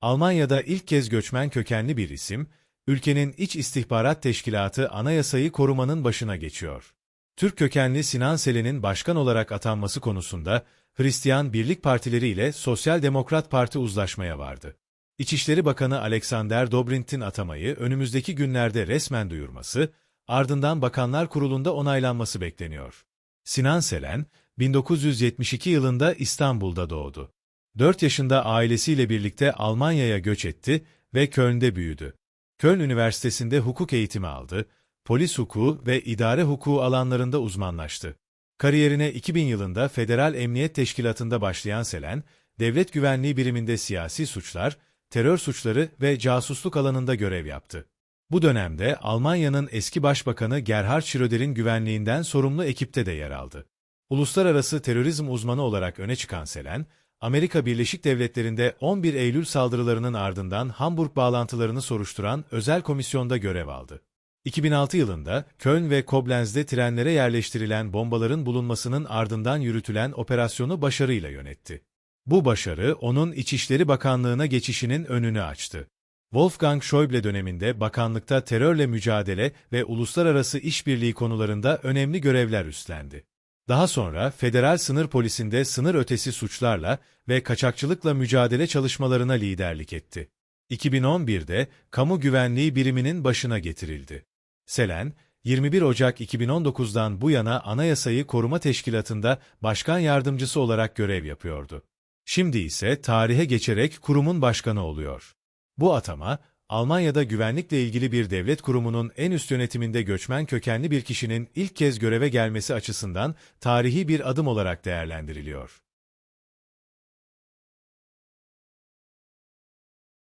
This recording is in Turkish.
Almanya'da ilk kez göçmen kökenli bir isim, ülkenin İç İstihbarat Teşkilatı anayasayı korumanın başına geçiyor. Türk kökenli Sinan Selen'in başkan olarak atanması konusunda Hristiyan Birlik Partileri ile Sosyal Demokrat Parti uzlaşmaya vardı. İçişleri Bakanı Alexander Dobrint'in atamayı önümüzdeki günlerde resmen duyurması, ardından Bakanlar Kurulu'nda onaylanması bekleniyor. Sinan Selen, 1972 yılında İstanbul'da doğdu. 4 yaşında ailesiyle birlikte Almanya'ya göç etti ve Köln'de büyüdü. Köln Üniversitesi'nde hukuk eğitimi aldı, polis hukuku ve idare hukuku alanlarında uzmanlaştı. Kariyerine 2000 yılında Federal Emniyet Teşkilatı'nda başlayan Selen, devlet güvenliği biriminde siyasi suçlar, terör suçları ve casusluk alanında görev yaptı. Bu dönemde Almanya'nın eski başbakanı Gerhard Schröder'in güvenliğinden sorumlu ekipte de yer aldı. Uluslararası terörizm uzmanı olarak öne çıkan Selen, Amerika Birleşik Devletleri'nde 11 Eylül saldırılarının ardından Hamburg bağlantılarını soruşturan özel komisyonda görev aldı. 2006 yılında Köln ve Koblenz'de trenlere yerleştirilen bombaların bulunmasının ardından yürütülen operasyonu başarıyla yönetti. Bu başarı onun İçişleri Bakanlığı'na geçişinin önünü açtı. Wolfgang Schäuble döneminde bakanlıkta terörle mücadele ve uluslararası işbirliği konularında önemli görevler üstlendi. Daha sonra Federal Sınır Polisi'nde sınır ötesi suçlarla ve kaçakçılıkla mücadele çalışmalarına liderlik etti. 2011'de Kamu Güvenliği Biriminin başına getirildi. Selen, 21 Ocak 2019'dan bu yana Anayasayı Koruma Teşkilatı'nda başkan yardımcısı olarak görev yapıyordu. Şimdi ise tarihe geçerek kurumun başkanı oluyor. Bu atama, Almanya'da güvenlikle ilgili bir devlet kurumunun en üst yönetiminde göçmen kökenli bir kişinin ilk kez göreve gelmesi açısından tarihi bir adım olarak değerlendiriliyor.